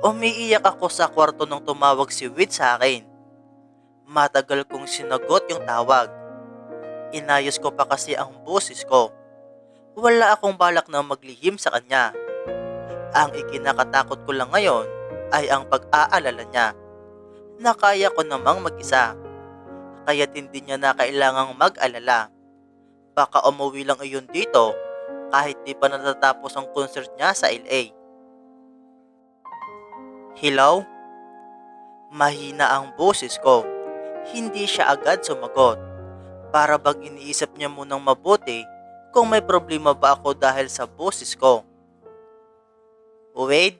Umiiyak ako sa kwarto nung tumawag si Wade sa akin. Matagal kong sinagot yung tawag. Inayos ko pa kasi ang boses ko. Wala akong balak na maglihim sa kanya. Ang ikinakatakot ko lang ngayon ay ang pag-aalala niya. Na kaya ko namang mag-isa. Kaya't hindi niya na kailangang mag-alala. Baka umuwi lang iyon dito kahit di pa natatapos ang concert niya sa LA. Hello? Mahina ang boses ko. Hindi siya agad sumagot. Para bang iniisip niya munang mabuti kung may problema ba ako dahil sa boses ko. Wade?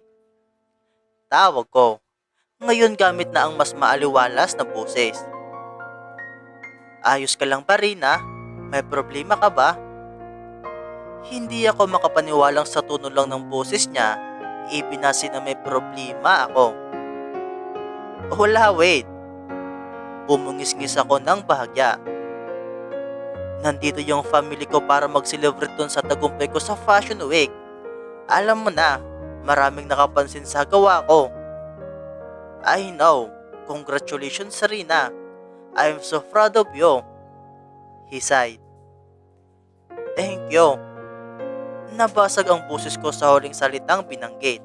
Tawag ko. Ngayon gamit na ang mas maaliwalas na boses. Ayos ka lang ba Rina? May problema ka ba? Hindi ako makapaniwalang sa tono lang ng boses niya ibinasi na may problema ako. Wala, wait. Bumungis-ngis ako ng bahagya. Nandito yung family ko para mag-celebrate dun sa tagumpay ko sa Fashion Week. Alam mo na, maraming nakapansin sa gawa ko. I know. Congratulations, Serena. I'm so proud of you. He sighed. Thank you. Nabasag ang boses ko sa huling salitang binanggit.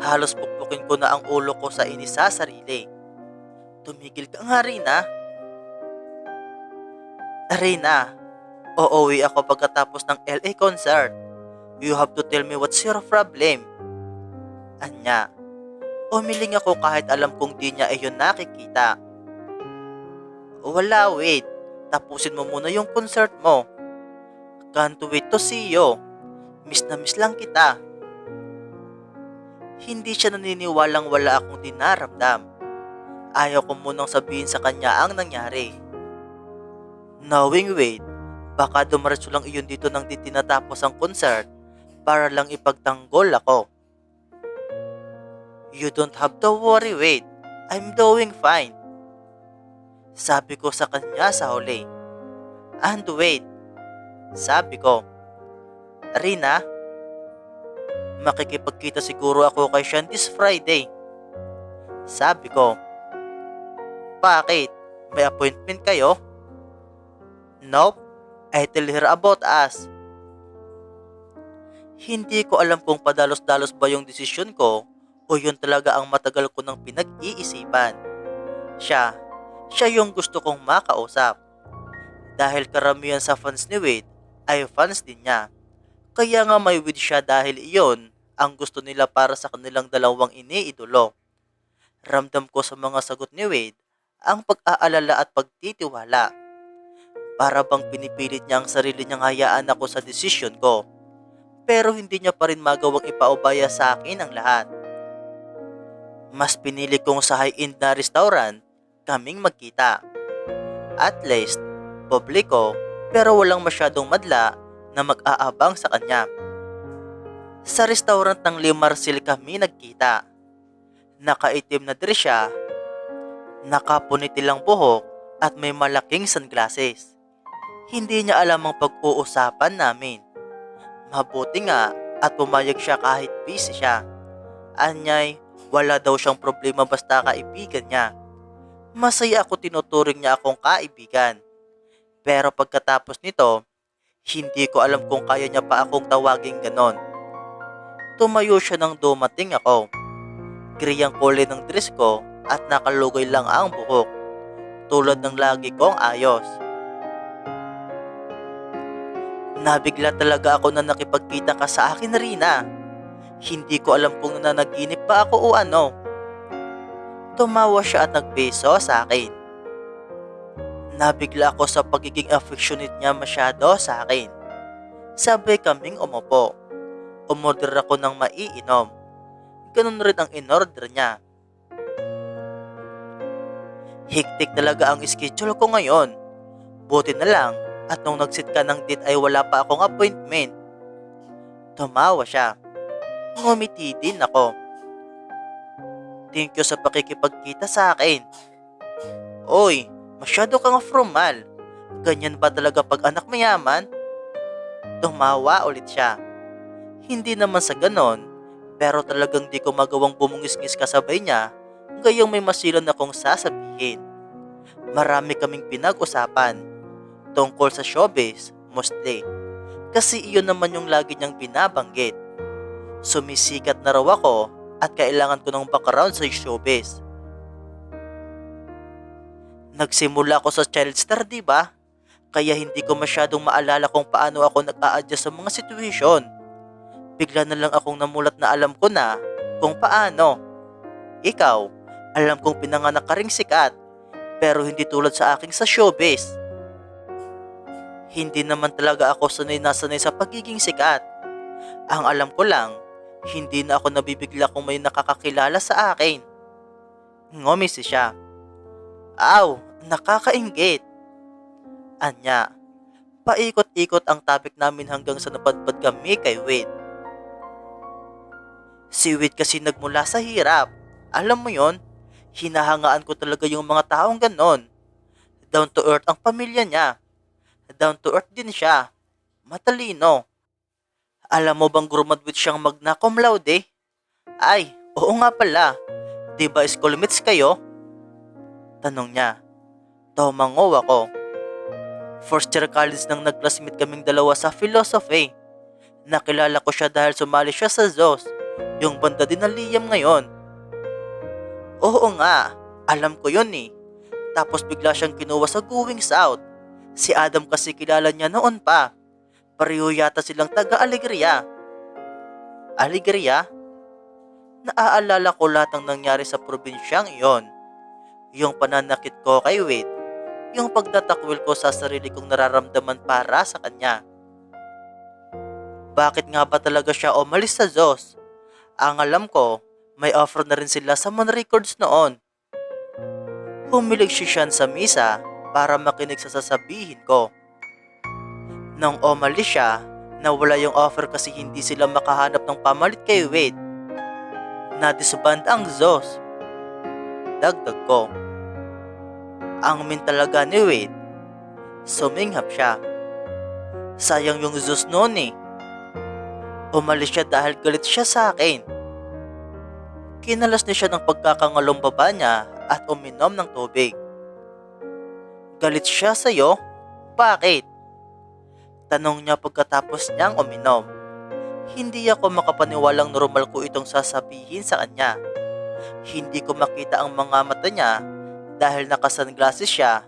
Halos pukpukin ko na ang ulo ko sa inis sa sarili. Tumigil ka nga, Rina. Rina, uuwi ako pagkatapos ng LA concert. You have to tell me what's your problem. Anya, umiling ako kahit alam kong di niya iyon nakikita. Wala, wait. Tapusin mo muna yung concert mo. Can't wait to see you. Miss na miss lang kita. Hindi siya naniniwalang wala akong dinaramdam. Ayaw ko munang sabihin sa kanya ang nangyari. Knowing Wade, baka dumaratso lang iyon dito nang di tinatapos ang concert para lang ipagtanggol ako. You don't have to worry, Wade. I'm doing fine. Sabi ko sa kanya sa huli. And wait, sabi ko, Rina, makikipagkita siguro ako kay Sean this Friday. Sabi ko, bakit? May appointment kayo? Nope, I tell her about us. Hindi ko alam kung padalos-dalos ba yung desisyon ko o yun talaga ang matagal ko nang pinag-iisipan. Siya, siya yung gusto kong makausap. Dahil karamihan sa fans ni Wade ay fans din niya. Kaya nga may Wade siya dahil iyon ang gusto nila para sa kanilang dalawang iniidolo. Ramdam ko sa mga sagot ni Wade ang pag-aalala at pagtitiwala. Para bang pinipilit niya ang sarili niyang hayaan ako sa desisyon ko. Pero hindi niya pa rin magawang ipaubaya sa akin ang lahat. Mas pinili kong sa high-end na restaurant kaming magkita. At least, publiko pero walang masyadong madla na mag-aabang sa kanya. Sa restaurant ng Leo Marcel kami nagkita. Nakaitim na dress siya, nakapuniti lang buhok at may malaking sunglasses. Hindi niya alam ang pag-uusapan namin. Mabuti nga at pumayag siya kahit busy siya. Anyay, wala daw siyang problema basta kaibigan niya. Masaya ako tinuturing niya akong kaibigan. Pero pagkatapos nito, hindi ko alam kung kaya niya pa akong tawaging ganon. Tumayo siya nang dumating ako. Gray ang kulay ng dress ko at nakalugay lang ang buhok. Tulad ng lagi kong ayos. Nabigla talaga ako na nakipagkita ka sa akin, Rina. Hindi ko alam kung nanaginip pa ako o ano. Tumawa siya at nagbeso sa akin. Nabigla ako sa pagiging affectionate niya masyado sa akin. Sabay kaming umupo. Umorder ako ng maiinom. Ganun rin ang inorder niya. Hiktik talaga ang schedule ko ngayon. Buti na lang at nung nagsit ka ng date ay wala pa akong appointment. Tumawa siya. Ngumiti din ako. Thank you sa pakikipagkita sa akin. Oy, masyado kang formal. Ganyan ba talaga pag anak mayaman? Tumawa ulit siya. Hindi naman sa ganon, pero talagang di ko magawang bumungis-ngis kasabay niya, gayong may masilan akong sasabihin. Marami kaming pinag-usapan tungkol sa showbiz, mostly. Kasi iyon naman yung lagi niyang binabanggit. Sumisikat na raw ako at kailangan ko ng background sa showbiz. Nagsimula ako sa child star, di ba? Kaya hindi ko masyadong maalala kung paano ako nag-a-adjust sa mga sitwasyon. Bigla na lang akong namulat na alam ko na kung paano. Ikaw, alam kong pinanganak ka ring sikat, pero hindi tulad sa aking sa showbiz. Hindi naman talaga ako sanay na sanay sa pagiging sikat. Ang alam ko lang, hindi na ako nabibigla kung may nakakakilala sa akin. Ngumisi siya. Aw, nakakaingit. Anya, paikot-ikot ang topic namin hanggang sa napadpad kami kay Wade. Si Wade kasi nagmula sa hirap. Alam mo yon, hinahangaan ko talaga yung mga taong ganon. Down to earth ang pamilya niya. Down to earth din siya. Matalino. Alam mo bang graduate siyang magna cum laude? Ay, oo nga pala. Di ba schoolmates kayo? Tanong niya. Tumango ako. First year college nang nag-classmate kaming dalawa sa philosophy. Nakilala ko siya dahil sumali siya sa ZOS, yung banda din ng Liam ngayon. Oo nga, alam ko yun eh. Tapos bigla siyang kinuha sa Going South. Si Adam kasi kilala niya noon pa. Pareho yata silang taga Alegria. Alegria? Naaalala ko lahat ng nangyari sa probinsyang iyon. Yung pananakit ko kay Wade yung pagtatakwil ko sa sarili kong nararamdaman para sa kanya. Bakit nga ba talaga siya umalis sa Diyos? Ang alam ko, may offer na rin sila sa Mon Records noon. Humilig si Sean sa misa para makinig sa sasabihin ko. Nang umalis siya, nawala yung offer kasi hindi sila makahanap ng pamalit kay Wade. Nadisband ang Zos. Dagdag ko. Ang min talaga ni Wade. Suminghap siya. Sayang yung Zeus noon eh. Umalis siya dahil galit siya sa akin. Kinalas niya siya ng pagkakangalong baba niya at uminom ng tubig. Galit siya sa'yo? Bakit? Tanong niya pagkatapos niyang uminom. Hindi ako makapaniwalang normal ko itong sasabihin sa kanya. Hindi ko makita ang mga mata niya dahil nakasunglasses siya.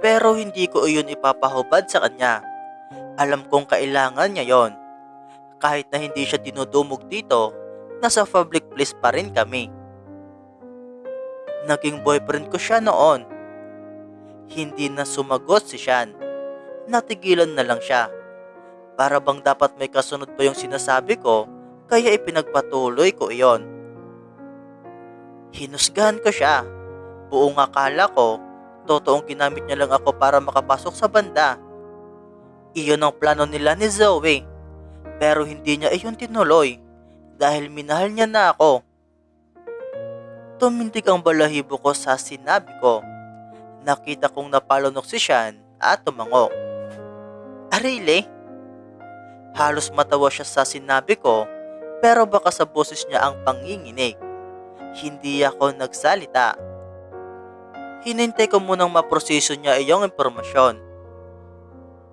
Pero hindi ko iyon ipapahubad sa kanya. Alam kong kailangan niya yon. Kahit na hindi siya dinudumog dito, nasa public place pa rin kami. Naging boyfriend ko siya noon. Hindi na sumagot si Sean. Natigilan na lang siya. Para bang dapat may kasunod pa yung sinasabi ko, kaya ipinagpatuloy ko iyon. Hinusgahan ko siya buong akala ko, totoong ginamit niya lang ako para makapasok sa banda. Iyon ang plano nila ni Zoe. Pero hindi niya iyon tinuloy dahil minahal niya na ako. Tumindig ang balahibo ko sa sinabi ko. Nakita kong napalunok si Sean at tumango. Really? Halos matawa siya sa sinabi ko pero baka sa boses niya ang panginginig. Hindi ako nagsalita hinintay ko munang maproseso niya iyong impormasyon.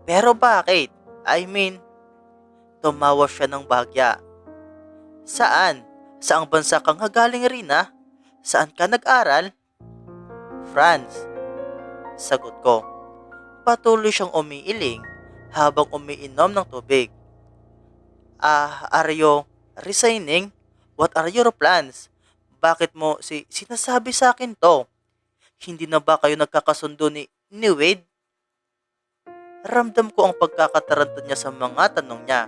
Pero bakit? I mean, tumawa siya ng bagya. Saan? Saang bansa kang hagaling rin ah? Saan ka nag-aral? France. Sagot ko. Patuloy siyang umiiling habang umiinom ng tubig. Ah, are you resigning? What are your plans? Bakit mo si sinasabi sa akin to? Hindi na ba kayo nagkakasundo ni, ni Wade? Ramdam ko ang pagkakataranta niya sa mga tanong niya.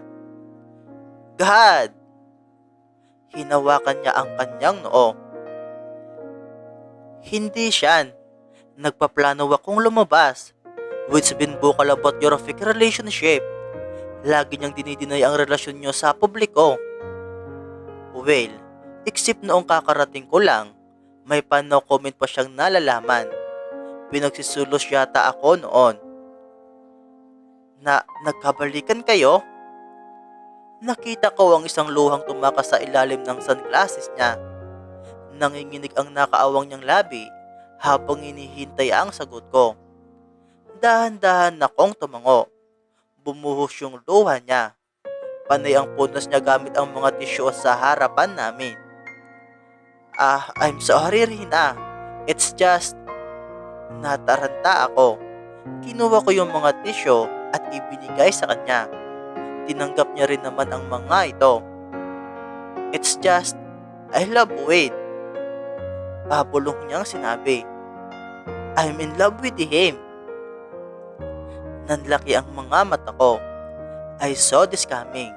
God! Hinawakan niya ang kanyang noo. Hindi siyan. Nagpaplano akong lumabas. Which been vocal about your fake relationship. Lagi niyang dinidinay ang relasyon niyo sa publiko. Well, except noong kakarating ko lang, may pa no comment pa siyang nalalaman. Pinagsisulos yata ako noon. Na nagkabalikan kayo? Nakita ko ang isang luhang tumakas sa ilalim ng sunglasses niya. Nanginginig ang nakaawang niyang labi habang hinihintay ang sagot ko. Dahan-dahan akong tumango. Bumuhos yung luha niya. Panay ang punas niya gamit ang mga tisyo sa harapan namin. Ah, I'm sorry Rina. It's just... Nataranta ako. Kinuha ko yung mga tisyo at ibinigay sa kanya. Tinanggap niya rin naman ang mga ito. It's just... I love Wade. Pabulong niyang sinabi. I'm in love with him. Nanlaki ang mga mata ko. I saw this coming,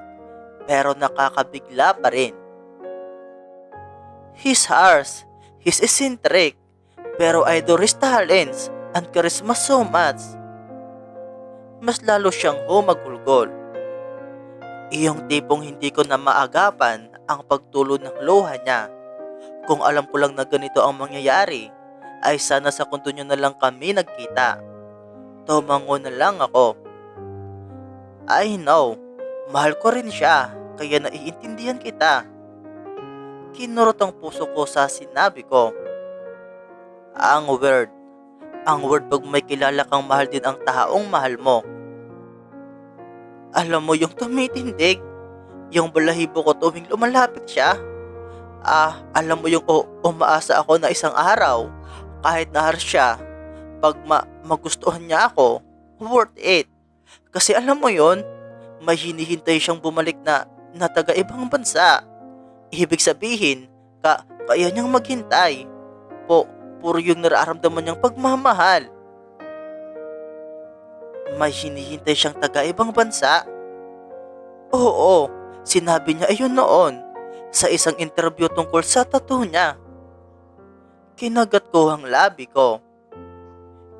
pero nakakabigla pa rin. He's harsh, he's eccentric, pero I adore his talents and charisma so much. Mas lalo siyang humagulgol. Iyong tipong hindi ko na maagapan ang pagtulo ng luha niya. Kung alam ko lang na ganito ang mangyayari, ay sana sa kunto na lang kami nagkita. Tumango na lang ako. I know, mahal ko rin siya, kaya naiintindihan kita. Kinurot ang puso ko sa sinabi ko. Ang word. Ang word pag may kilala kang mahal din ang taong mahal mo. Alam mo yung tumitindig, yung balahibo ko tuwing lumalapit siya. Ah, alam mo yung umaasa ako na isang araw, kahit nahar siya, pag ma- magustuhan niya ako, worth it. Kasi alam mo yon, may hinihintay siyang bumalik na, na taga ibang bansa. Ibig sabihin, ka, kaya niyang maghintay. Po, puro yung nararamdaman niyang pagmamahal. May hinihintay siyang taga ibang bansa? Oo, sinabi niya ayun noon sa isang interview tungkol sa tattoo niya. Kinagat ko ang labi ko.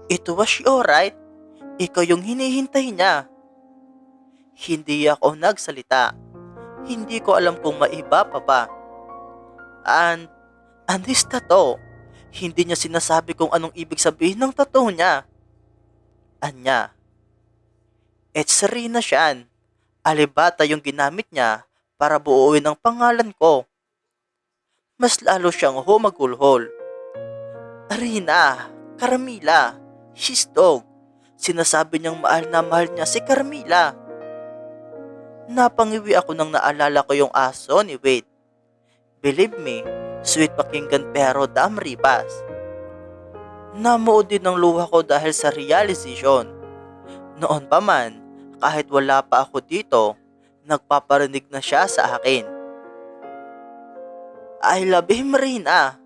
It was alright. Ikaw yung hinihintay niya. Hindi ako nagsalita. Hindi ko alam kung maiba pa ba. And, and this tattoo, hindi niya sinasabi kung anong ibig sabihin ng tattoo niya. Anya, it's Rina Shan. Alibata yung ginamit niya para buuin ang pangalan ko. Mas lalo siyang humagulhol. Rina, Carmila, she's dog. Sinasabi niyang mahal na mahal niya si Carmila. Napangiwi ako nang naalala ko yung aso ni Wade. Believe me, sweet pakinggan pero damribas. Namuod din ang luha ko dahil sa realization. Noon pa man, kahit wala pa ako dito, nagpaparinig na siya sa akin. I love him rin ah.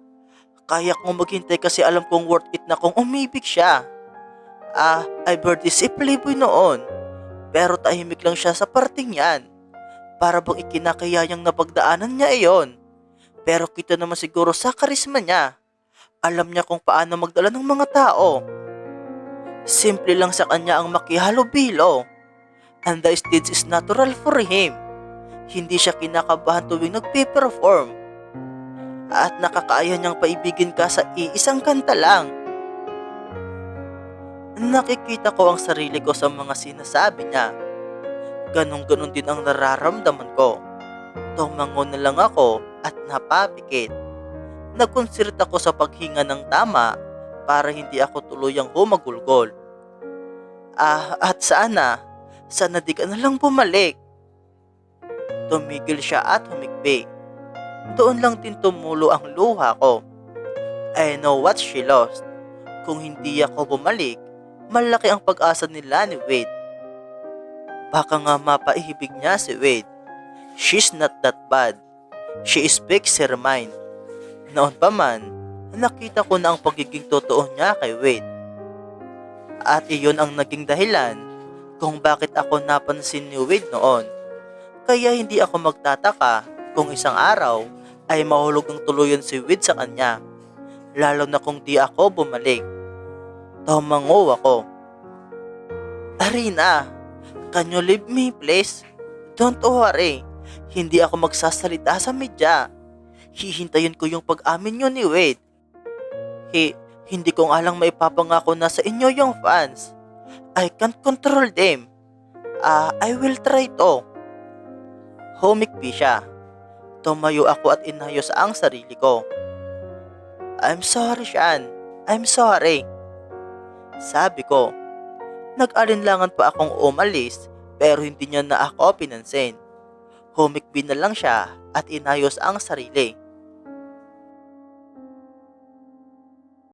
Kaya kong maghintay kasi alam kong worth it na kung umibig siya. Ah, I birthday si Playboy noon. Pero tahimik lang siya sa parting yan. Para bang ikinakayayang napagdaanan niya iyon. Pero kita naman siguro sa karisma niya. Alam niya kung paano magdala ng mga tao. Simple lang sa kanya ang makihalubilo. And the stage is natural for him. Hindi siya kinakabahan tuwing nagpe-perform. At nakakaya niyang paibigin ka sa iisang kanta lang. Nakikita ko ang sarili ko sa mga sinasabi niya. Ganon-ganon din ang nararamdaman ko. Tumango na lang ako at napapikit. Nagkonsirt ako sa paghinga ng tama para hindi ako tuluyang humagulgol. Ah, at sana, sana di ka na lang bumalik. Tumigil siya at humigbi. Doon lang din tumulo ang luha ko. I know what she lost. Kung hindi ako bumalik, malaki ang pag-asa nila ni Wade. Baka nga mapaihibig niya si Wade. She's not that bad. She speaks her mind. Noon pa man, nakita ko na ang pagiging totoo niya kay Wade. At iyon ang naging dahilan kung bakit ako napansin ni Wade noon. Kaya hindi ako magtataka kung isang araw ay mahulog ng tuluyan si Wade sa kanya. Lalo na kung di ako bumalik. Tumango ako. Arina, can you leave me please? Don't worry. Hindi ako magsasalita sa media. Hihintayin ko yung pag-amin nyo ni Wade. He, Hindi ko nga lang maipapangako na sa inyo yung fans. I can't control them. Ah, I will try to. Humikbi siya. Tumayo ako at inayos ang sarili ko. I'm sorry, Shan. I'm sorry. Sabi ko, nag-alinlangan pa akong umalis pero hindi niya na ako pinansin. Humikbi na lang siya at inayos ang sarili.